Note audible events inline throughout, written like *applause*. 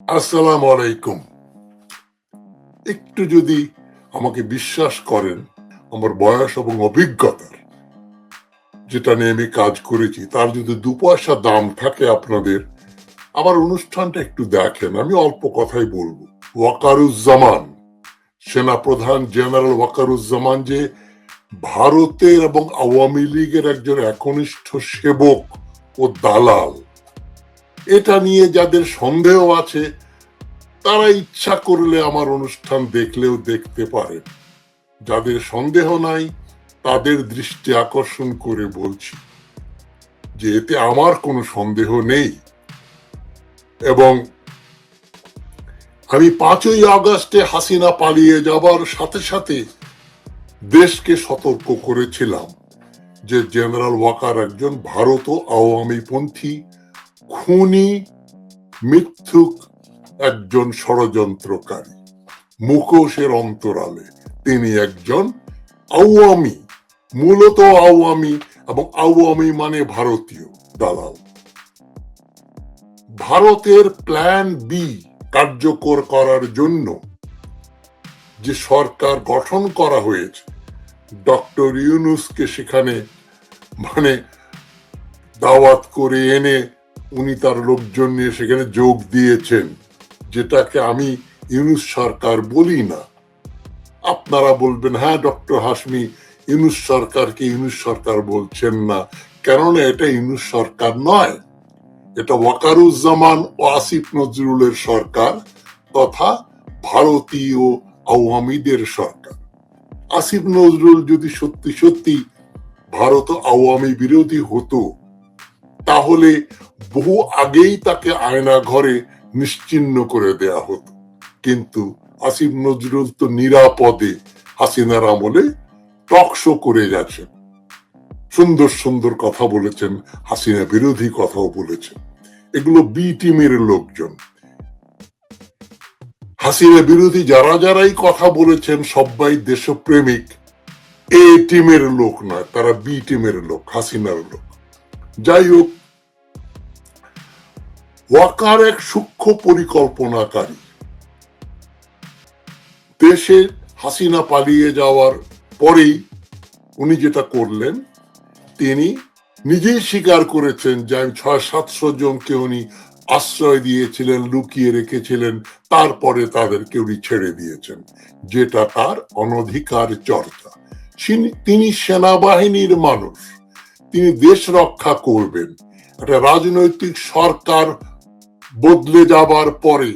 আসসালামু আলাইকুম। একটু যদি আমাকে বিশ্বাস করেন, আমার বয়স এবং অভিজ্ঞতার, যেটা নিয়ে আমি কাজ করেছি, তার যদি দু পয়সা দাম থাকে আপনাদের, আমার অনুষ্ঠানটা একটু দেখেন, আমি অল্প কথাই বলব। ওয়াকারুজ্জামান, সেনাপ্রধান জেনারেল ওয়াকারুজ্জামান যে ভারতের এবং আওয়ামী লীগের একজন একনিষ্ঠ সেবক ও দালাল এটা নিয়ে যাদের সন্দেহ আছে, তারা ইচ্ছা করলে আমার অনুষ্ঠান দেখলেও দেখতে পারেন যাদের সন্দেহ নাই, তাদের দৃষ্টি আকর্ষণ করে বলছি যে এতে আমার কোনো সন্দেহ নেই। এবং আমি পাঁচই আগস্টে হাসিনা পালিয়ে যাবার সাথে সাথে দেশকে সতর্ক করেছিলাম যে জেনারেল ওয়াকার একজন ভারত ও আওয়ামী পন্থী খুনি, মিথ্যুক একজন ষড়যন্ত্রকারী। মুখোশের অন্তরালে তিনি একজন আওয়ামী, মূলত আওয়ামী এবং আওয়ামী মানে ভারতীয় দালাল। ভারতের প্ল্যান বি কার্যকর করার জন্য যে সরকার গঠন করা হয়েছে, ডক্টর ইউনুসকে সেখানে মানে দাওয়াত করে এনে উনি তার লোকজন নিয়ে সেখানে যোগ দিয়েছেন, যেটাকে আমি ইউনুস সরকার বলি না। আপনারা বলবেন হ্যাঁ ডক্টর হাসমি ইউনুস সরকারকে ইউনুস সরকার বলছেন না। কেননা এটা ইউনুস সরকার নয়, এটা ওয়াকারুজ্জামান ও আসিফ নজরুলের সরকার তথা ভারতীয় আওয়ামীদের সরকার। আসিফ নজরুল যদি সত্যি সত্যি ভারত আওয়ামী বিরোধী হতো তাহলে বহু আগেই তাকে আয়না ঘরে নিশ্চিন্ন করে দেয়া হতো কিন্তু আসিফ নজরুল তো নিরাপদে হাসিনার আমলে টকশো করে গেছেন। সুন্দর সুন্দর কথা বলেছেন, হাসিনা বিরোধী কথাও বলেছেন। এগুলো বি টিমের লোকজন। হাসিনা বিরোধী যারা যারাই কথা বলেছেন, সবাই দেশপ্রেমিক। এ টিমের লোক নয়, তারা বি টিমের লোক, হাসিনার লোক। যাই হোক ওয়াকার এক সূক্ষ্ম পরিকল্পনাকারী। দেশে হাসিনা পালিয়ে যাওয়ার পরেই উনি যেটা করলেন, তিনি নিজেই স্বীকার করেছেন যে আমি ছয় সাতশো জনকে উনি আশ্রয় দিয়েছিলেন, লুকিয়ে রেখেছিলেন, তারপরে তাদেরকে উনি ছেড়ে দিয়েছেন, যেটা তার অনধিকার চর্চা। তিনি- সেনাবাহিনীর মানুষ, তিনি দেশ রক্ষা করবেন, একটা রাজনৈতিক সরকার বদলে যাবার পরে।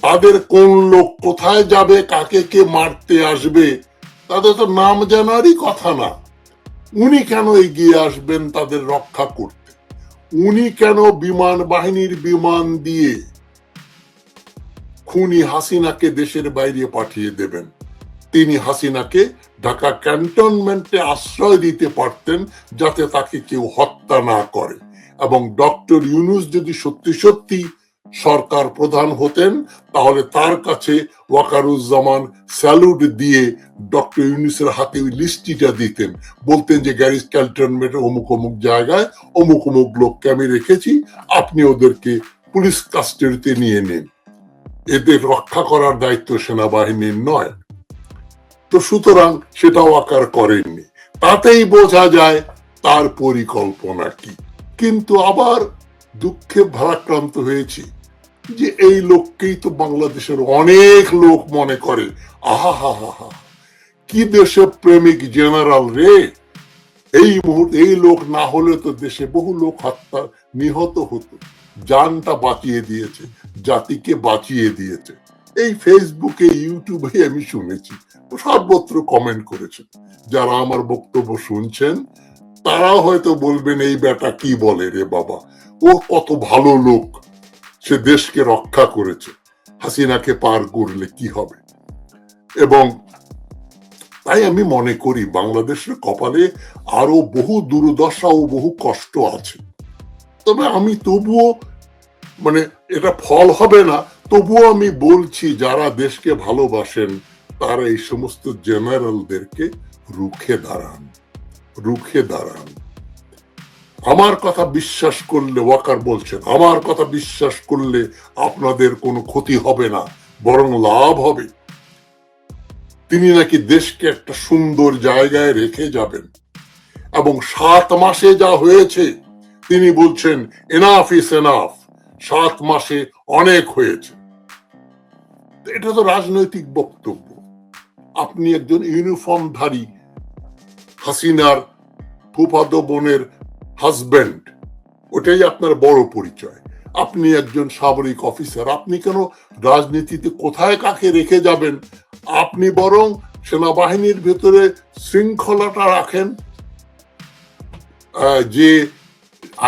তাদের কোন লোক কোথায় যাবে, কাকে কে মারতে আসবে, তাদের তো নাম জানারই কথা না। উনি কেন এগিয়ে আসবেন তাদের রক্ষা করতে? উনি কেন বিমান বাহিনীর বিমান দিয়ে খুনি হাসিনাকে দেশের বাইরে পাঠিয়ে দেবেন? তিনি হাসিনাকে ঢাকা ক্যান্টনমেন্টে আশ্রয় দিতে পারতেন যাতে তাকে কেউ হত্যা না করে। এবং ডক্টর ইউনুস যদি সত্যি সত্যি সরকার প্রধান হতেন, তাহলে তার কাছে ওয়াকারুজ্জামান স্যালুট দিয়ে ডক্টর ইউনুসের হাতে ওই লিস্টিটা দিতেন। বলতেন যে, গ্যারিস ক্যান্টনমেন্টের অমুক অমুক জায়গায়, অমুক অমুক লোককে আমি রেখেছি, আপনি ওদেরকে পুলিশ কাস্টাডিতে নিয়ে নিন। এদের রক্ষা করার দায়িত্ব সেনাবাহিনীর নয়। তো সুতরাং সেটাও আকার করেননি। তাতেই বোঝা যায় তার পরিকল্পনা কি। কিন্তু আবার দুঃখে ভারাক্রান্ত হয়েছি যে এই লোককেই তো বাংলাদেশের অনেক লোক মনে করে। আহা, হা হা হা। কি দেশে প্রেমিক জেনারেল রে? এই মুহূর্তে এই লোক না হলে তো দেশে বহু লোক হত্যা, নিহত হতো। জানটা বাঁচিয়ে দিয়েছে, জাতিকে বাঁচিয়ে দিয়েছে। এই ফেসবুকে, ইউটিউবে আমি শুনেছি, সর্বত্র কমেন্ট করেছেন যারা আমার বক্তব্য শুনছেন তারাও হয়তো বলবেন, এই বেটা কি বলে রে বাবা? ও কত ভালো লোক। সে দেশকে রক্ষা করেছে। হাসিনাকে পার করলে কি হবে? এবং তাই আমি মনে করি, বাংলাদেশের কপালে আরও বহু দুর্দশা ও বহু কষ্ট আছে। তবে আমি তবুও মানে এটা ফল হবে না, তবুও আমি বলছি, যারা দেশকে ভালোবাসেন, তারা এই সমস্ত জেনারেলদেরকে রুখে দাঁড়ান। রুখে দাঁড়ান। আমার কথা বিশ্বাস করলে ওয়াকার বলছেন, আমার কথা বিশ্বাস করলে আপনাদের কোনো ক্ষতি হবে না, বরং লাভ হবে। তিনি নাকি দেশকে একটা সুন্দর জায়গায় রেখে যাবেন। এবং সাত মাসে যা হয়েছে, তিনি বলছেন এনাফ ইস এনাফ সাত মাসে অনেক হয়েছে। এটা তো রাজনৈতিক বক্তব্য। আপনি একজন ইউনিফর্মধারী হাসিনার ফুফাতো বোনের হাজবেন্ড ওটাই আপনার বড় পরিচয়। আপনি একজন সামরিক অফিসার আপনি কেন রাজনীতিতে কোথায় কাকে রেখে যাবেন? আপনি বরং সেনাবাহিনীর ভেতরে শৃঙ্খলাটা রাখেন যে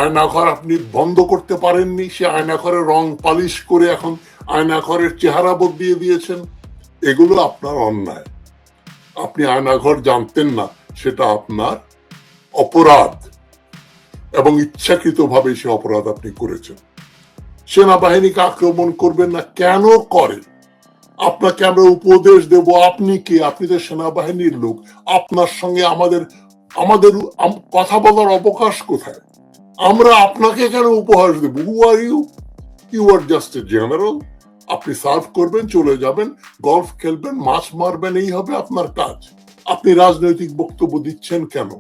আয়নাঘর আপনি বন্ধ করতে পারেননি, সে আয়নাঘরের রং পালিশ করে এখন আয়নাঘরের চেহারা বদলিয়ে দিয়েছেন। এগুলো আপনার অন্যায়। আপনি আয়নাঘর জানতেন না। সেটা আপনার অপরাধ এবং ইচ্ছাকৃতভাবে সে অপরাধ আপনি করেছেন। সেনাবাহিনীকে আক্রমণ করবেন না, কেন করে আপনাকে আমরা উপদেশ দেব, আপনি কি? আপনি তো সেনাবাহিনীর লোক। আপনার সঙ্গে আমাদের আমাদের কথা বলার অবকাশ কোথায়? আমরা আপনাকে কেন উপহাস দেব? Who are you you are just a general আপনি সার্ভ করবেন, চলে যাবেন গলফ খেলবেন, মাছ মারবেন, এই হবে আপনার কাজ। আপনি রাজনৈতিক বক্তব্য দিচ্ছেন কেন?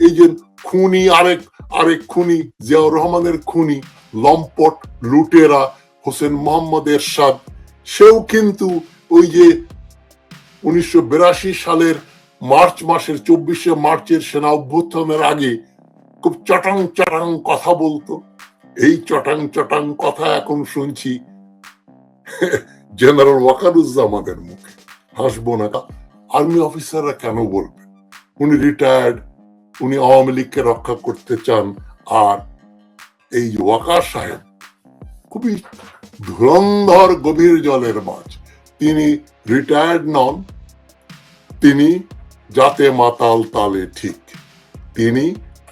এই যে খুনি আরেক আরেক খুনি, জিয়াউর রহমানের খুনি, লম্পট লুটেরা হোসেন মোহাম্মদ এরশাদ, সেও কিন্তু ওই যে উনিশশো সালের মার্চ মাসের চব্বিশে মার্চের সেনা অভ্যুত্থানের আগে খুব চটাং চটাং কথা বলতো। এই চটাং চটাং কথা এখন শুনছি, *laughs* জেনারেল ওয়াকারুজ্জামানের মুখে। হাসবো না আর্মি অফিসাররা কেন বলবেন উনি রিটায়ার্ড উনি আওয়ামী লীগকে রক্ষা করতে চান, আর এই ওয়াকার সাহেব খুবই ধুরন্ধর গভীর জলের মাছ। তিনি রিটায়ার্ড নন, তিনি যাতে মাতাল তালে ঠিক। তিনি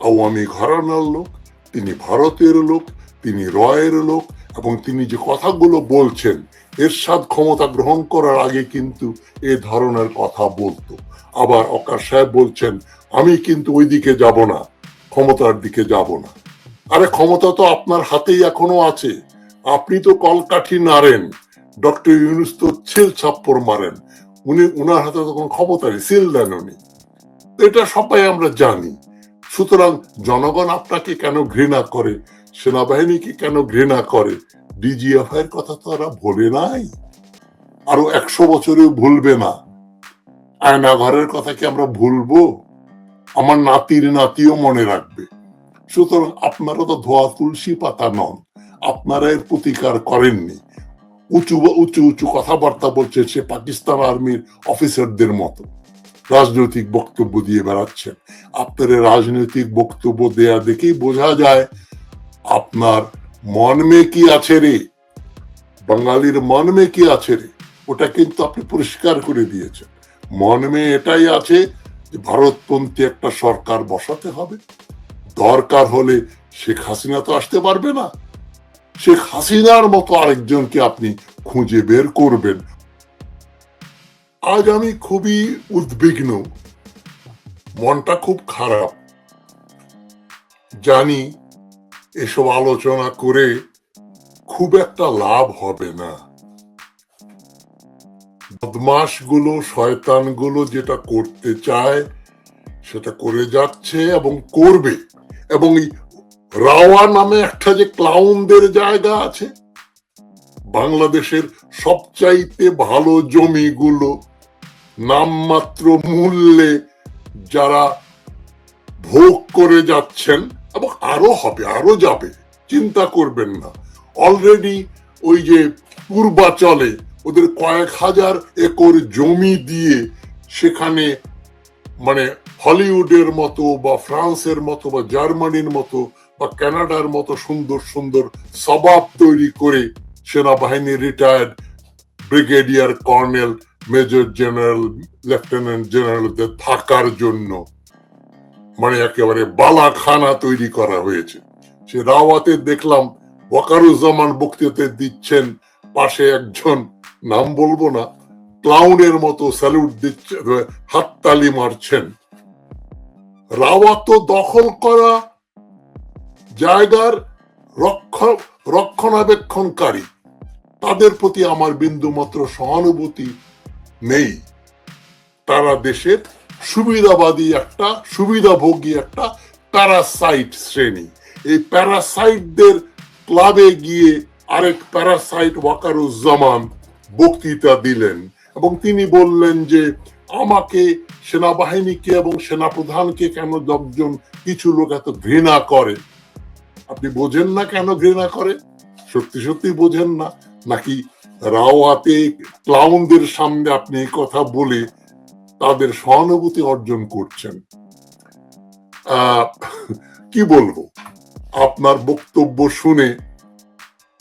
আওয়ামী ঘরানার লোক, তিনি ভারতের লোক, তিনি রয়ের লোক এবং তিনি যে কথাগুলো বলছেন, এরশাদ ক্ষমতা গ্রহণ করার আগে কিন্তু এ ধরনের কথা বলতো। আবার অকার সাহেব বলছেন, আমি কিন্তু ওই দিকে যাব না, ক্ষমতার দিকে যাব না। আরে, ক্ষমতা তো আপনার হাতেই এখনও আছে। আপনি তো কলকাঠি নাড়েন, ডক্টর ইউনুস তো ছিল ছাপ্পর মারেন। উনি, উনার হাতে তো কোনো ক্ষমতা নেই, সিল দেন উনি। এটা সবাই আমরা জানি। সুতরাং জনগণ আপনাকে কেন ঘৃণা করে? সেনাবাহিনীকে কেন ঘৃণা করে? ডিজিএফ এর কথা তো তারা ভোলে নাই। আরও একশো বছরেও ভুলবে না। আয়নাঘরের কথা কি আমরা ভুলবো? আমার নাতির নাতিও মনে রাখবে। সুতরাং আপনারা তো ধোয়া তুলসী পাতা নন। আপনারা এর প্রতিকার করেননি। উঁচু উঁচু উঁচু কথাবার্তা বলছে সে পাকিস্তান আর্মির অফিসারদের মতো। রাজনৈতিক বক্তব্য দিয়ে বেড়াচ্ছেন। আপনার রাজনৈতিক বক্তব্য দেয়া দেখেই বোঝা যায় আপনার মনমে কি আছে রে? বাঙালির মনমে কি আছে রে? ওটা কিন্তু আপনি পরিষ্কার করে দিয়েছেন। মনমে এটাই আছে যে ভারতপন্থী একটা সরকার বসাতে হবে। দরকার হলে শেখ হাসিনা তো আসতে পারবে না। শেখ হাসিনার মতো আরেকজনকে আপনি খুঁজে বের করবেন। আজ আমি খুবই উদ্বিগ্ন। মনটা খুব খারাপ। জানি এসব আলোচনা করে খুব একটা লাভ হবে না। বদমাসগুলো শয়তানগুলো যেটা করতে চায়, সেটা করে যাচ্ছে এবং করবে। এবং এই রাওয়া নামে একটা যে ক্লাউনদের জায়গা আছে, বাংলাদেশের সবচাইতে ভালো জমিগুলো নামমাত্র মূল্যে যারা ভোগ করে যাচ্ছেন এবং আরও হবে, আরও যাবে। চিন্তা করবেন না। অলরেডি ওই যে পূর্বাচলে ওদের কয়েক হাজার একর জমি দিয়ে সেখানে মানে হলিউডের মতো বা ফ্রান্সের মতো বা জার্মানির মতো বা কানাডার মতো সুন্দর সুন্দর সবাব তৈরি করে সেনাবাহিনীর retired brigadier colonel major general lieutenant জেনারেলদের থাকার জন্য মানে একেবারে বালাখানা তৈরি করা হয়েছে। সে রাওয়াতে দেখলাম ওয়াকারুজ্জামান বক্তৃতা দিচ্ছেন পাশে একজন, নাম বলব না ক্লাউনের মতো স্যালুট দিচ্ছে, হাততালি মারছেন। রাওয়াত দখল করা জায়গার রক্ষ, রক্ষণাবেক্ষণকারী। তাদের প্রতি আমার বিন্দুমাত্র সহানুভূতি নেই। তারা দেশের সুবিধাবাদী একটা, সুবিধাভোগী একটা প্যারাসাইট শ্রেণি। এই প্যারাসাইটদের ক্লাবে গিয়ে আরেক প্যারাসাইট ওয়াকারুজ্জামান বক্তৃতা দিলেন এবং তিনি বললেন যে, আমাকে সেনাবাহিনীকে এবং সেনাপ্রধানকে কেন দশজন কিছু লোক এত ঘৃণা করে? আপনি বোঝেন না কেন ঘৃণা করে? সত্যি সত্যি বোঝেন না? নাকি রাওয়াতে ক্লাউনদের সামনে আপনি কথা বলে তাদের সহানুভূতি অর্জন করছেন। কি বলব? আপনার বক্তব্য শুনে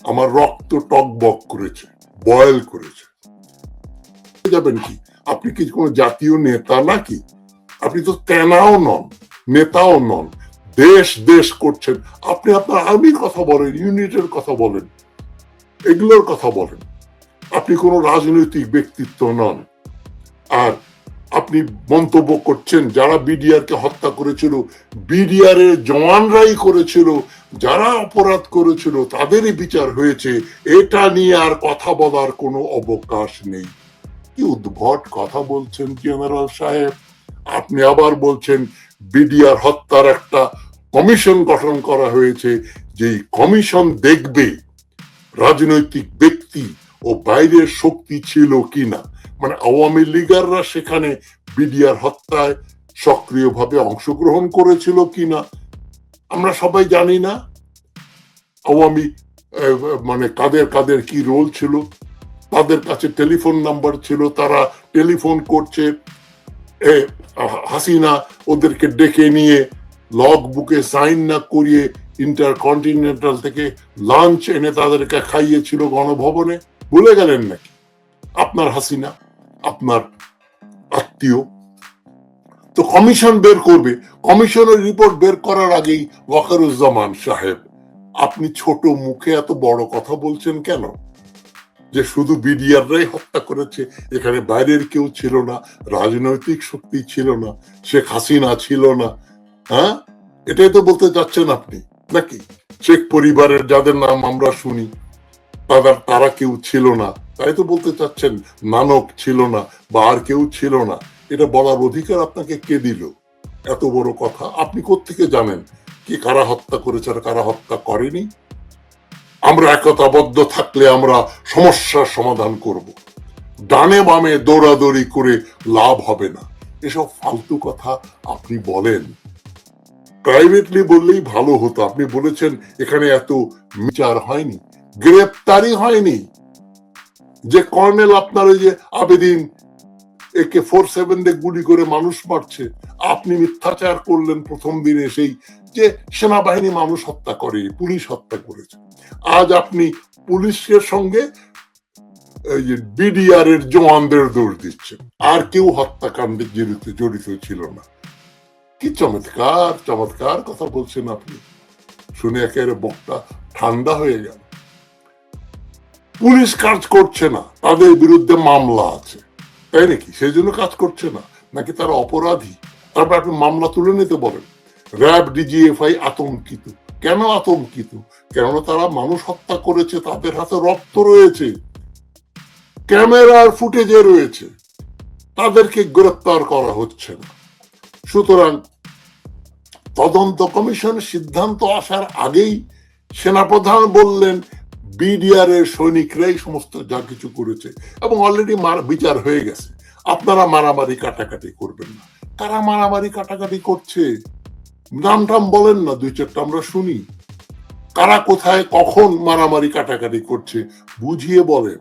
আমার রক্ত টকবক করেছে, বয়েল করেছে। যাবেন কি? আপনি কি কোনো জাতীয় নেতা নাকি? আপনি তো তেনাও নন, নেতাও নন। দেশ দেশ করছেন। আপনি আপনার আর্মির কথা বলেন, ইউনিটের কথা বলেন, এগুলোর কথা বলেন। আপনি কোনো রাজনৈতিক ব্যক্তিত্ব নন। আর আপনি মন্তব্য করছেন, যারা বিডিআর কে হত্যা করেছিল বিডিআর এর জওয়ানরাই করেছিল, যারা অপরাধ করেছিল, তাদেরই বিচার হয়েছে। এটা নিয়ে আর কথা বলার কোনো অবকাশ নেই। কি উদ্ভট কথা বলছেন জেনারেল সাহেব। আপনি আবার বলছেন বিডিআর হত্যার একটা কমিশন গঠন করা হয়েছে যে কমিশন দেখবে রাজনৈতিক ব্যক্তি ও বাইরের শক্তি ছিল কিনা। মানে আওয়ামী লীগাররা সেখানে বিডিআর হত্যায় সক্রিয়ভাবে অংশগ্রহণ করেছিল কিনা, আমরা সবাই জানি না। আওয়ামী মানে কাদের কাদের কি রোল ছিল, তাদের কাছে টেলিফোন নাম্বার ছিল, তারা টেলিফোন করছে। হাসিনা ওদেরকে ডেকে নিয়ে লগ বুকে সাইন না করিয়ে ইন্টারকন্টিনেন্টাল থেকে লাঞ্চ এনে তাদেরকে খাইয়েছিল গণভবনে। ভুলে গেলেন নাকি? আপনার হাসিনা? আপনার আত্মীয়। তো কমিশন বের করবে। কমিশনের রিপোর্ট বের করার আগেই ওয়াকারুজ্জামান সাহেব, আপনি ছোট মুখে এত বড় কথা বলছেন কেন? যে শুধু বিডিআররাই হত্যা করেছে, এখানে বাইরের কেউ ছিল না, রাজনৈতিক শক্তি ছিল না, শেখ হাসিনা ছিল না হ্যাঁ? এটাই তো বলতে চাচ্ছেন আপনি, নাকি? শেখ পরিবারের যাদের নাম আমরা শুনি, তাদের, তারা কেউ ছিল না। তাই তো বলতে চাচ্ছেন, নানক ছিল না, বা আর কেউ ছিল না। এটা বলার অধিকার আপনাকে কে দিল? এত বড় কথা। আপনি কোত্থেকে জানেন কি কারা হত্যা করেছে আর কারা হত্যা করেনি? আমরা একতাবদ্ধ থাকলে আমরা সমস্যার সমাধান করব। ডানে বামে দৌড়াদৌড়ি করে লাভ হবে না। এসব ফালতু কথা আপনি বলেন। প্রাইভেটলি বললেই ভালো হতো। আপনি বলেছেন, এখানে এত বিচার হয়নি গ্রেপ্তারি হয়নি। যে কর্নেল আপনার ওই যে আবেদিন, একে ফোর সেভেন দিয়ে গুলি করে মানুষ মারছে, আপনি মিথ্যাচার করলেন প্রথম দিনে সেই যে সেনাবাহিনী মানুষ হত্যা করে, পুলিশ হত্যা করেছে। আজ আপনি পুলিশের সঙ্গে বিডিআর এর জওয়ানদের দোষ দিচ্ছেন। আর কেউ হত্যাকাণ্ডে জড়িত জড়িত ছিল না। কি চমৎকার চমৎকার কথা বলছেন আপনি। শুনে একেবারে বকটা ঠান্ডা হয়ে গেল। পুলিশ কাজ করছে না, তাদের বিরুদ্ধে মামলা আছে। তাই নাকি? সেই জন্য কাজ করছে না। নাকি তারা অপরাধী? তারপর আপনি মামলা তুলে নিতে বলেন। র্যাব, ডিজিএফআই আতঙ্কিত। কেন আতঙ্কিত? কেননা তারা মানুষ হত্যা করেছে, তাদের হাতে রক্ত রয়েছে। ক্যামেরার ফুটেজে রয়েছে। তাদেরকে গ্রেপ্তার করা হচ্ছে না। সুতরাং তদন্ত কমিশন সিদ্ধান্ত আসার আগেই সেনাপ্রধান বললেন বিডিআর এর সৈনিকরাই সমস্ত যা কিছু করেছে এবং অলরেডি বিচার হয়ে গেছে। আপনারা মারামারি কাটাকাটি করবেন না। কারা মারামারি কাটাকাটি করছে? নাম টাম বলেন না, দুই চারটা আমরা শুনি। কারা কোথায়, কখন মারামারি কাটাকাটি করছে, বুঝিয়ে বলেন।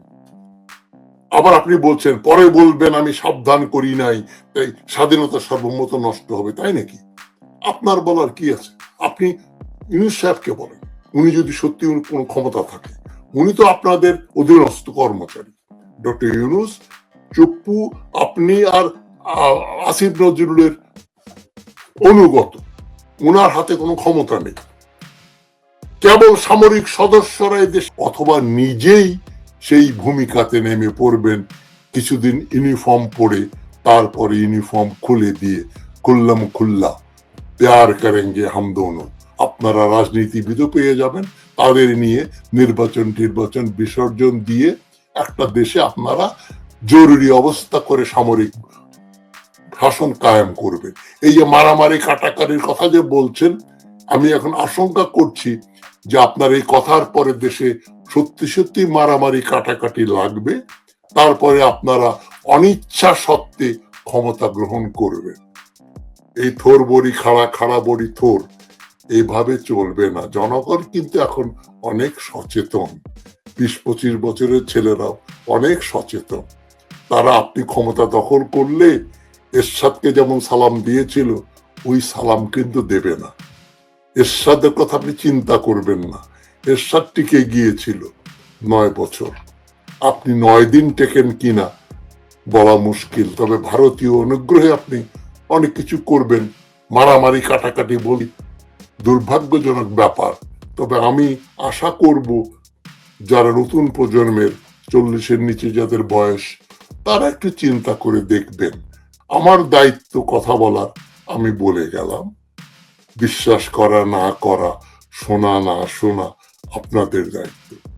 আবার আপনি বলছেন, পরে বলবেন, আমি সাবধান করি নাই তাই স্বাধীনতা সর্বমত নষ্ট হবে, তাই নাকি? আপনার বলার কি আছে? আপনি ইউনুস সাহেবকে বলেন, উনি যদি সত্যি কোনো ক্ষমতা থাকে। উনি তো আপনাদের অধীনস্থ কর্মচারী। ডক্টর ইউনুস, চুপ্পু, আপনি আর আসিফ নজরুলের অনুগত। ওনার হাতে কোনো ক্ষমতা নেই। কেবল সামরিক সদস্যরা দেশ অথবা নিজেই সেই ভূমিকাতে নেমে পড়বেন, কিছুদিন ইউনিফর্ম পরে তারপরে ইউনিফর্ম খুলে দিয়ে খুল্লাম খুল্লা। প্যার করেঙ্গে হাম দোনো আপনারা রাজনীতিবিদও পেয়ে যাবেন তাদের নিয়ে নির্বাচন নির্বাচন বিসর্জন দিয়ে একটা দেশে আপনারা জরুরি অবস্থা করে সামরিক শাসন কায়েম করবেন এই যে মারামারি, কাটাকাটির কথা যে বলছেন, আমি এখন আশঙ্কা করছি যে আপনার এই কথার পরে দেশে সত্যি সত্যি মারামারি, কাটাকাটি লাগবে। তারপরে আপনারা অনিচ্ছা সত্ত্বে ক্ষমতা গ্রহণ করবে। এই থোর বড়ি খাড়া খাড়া বড়ি থোর এইভাবে চলবে না। জনগণ কিন্তু এখন অনেক সচেতন। বিশ পঁচিশ বছরের ছেলেরাও অনেক সচেতন। তারা আপনি ক্ষমতা দখল করলে এরশাদকে যেমন সালাম দিয়েছিল, ওই সালাম কিন্তু দেবে না। এরশাদের কথা আপনি চিন্তা করবেন না। এরশাদ টিকে গিয়েছিল নয় বছর। আপনি নয় দিন টেকেন কিনা বলা মুশকিল। তবে ভারতীয় অনুগ্রহে আপনি অনেক কিছু করবেন। মারামারি, কাটাকাটি বলি দুর্ভাগ্যজনক ব্যাপার। তবে আমি আশা করব, যারা নতুন প্রজন্মের চল্লিশের নিচে যাদের বয়স, তারা একটু চিন্তা করে দেখবেন। আমার দায়িত্ব কথা বলার আমি বলে গেলাম। বিশ্বাস করা, না করা, শোনা, না শোনা, আপনাদের দায়িত্ব।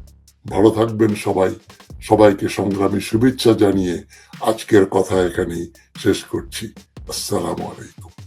ভালো থাকবেন সবাই। সবাইকে সংগ্রামী শুভেচ্ছা জানিয়ে আজকের কথা এখানেই শেষ করছি। আসসালামু আলাইকুম।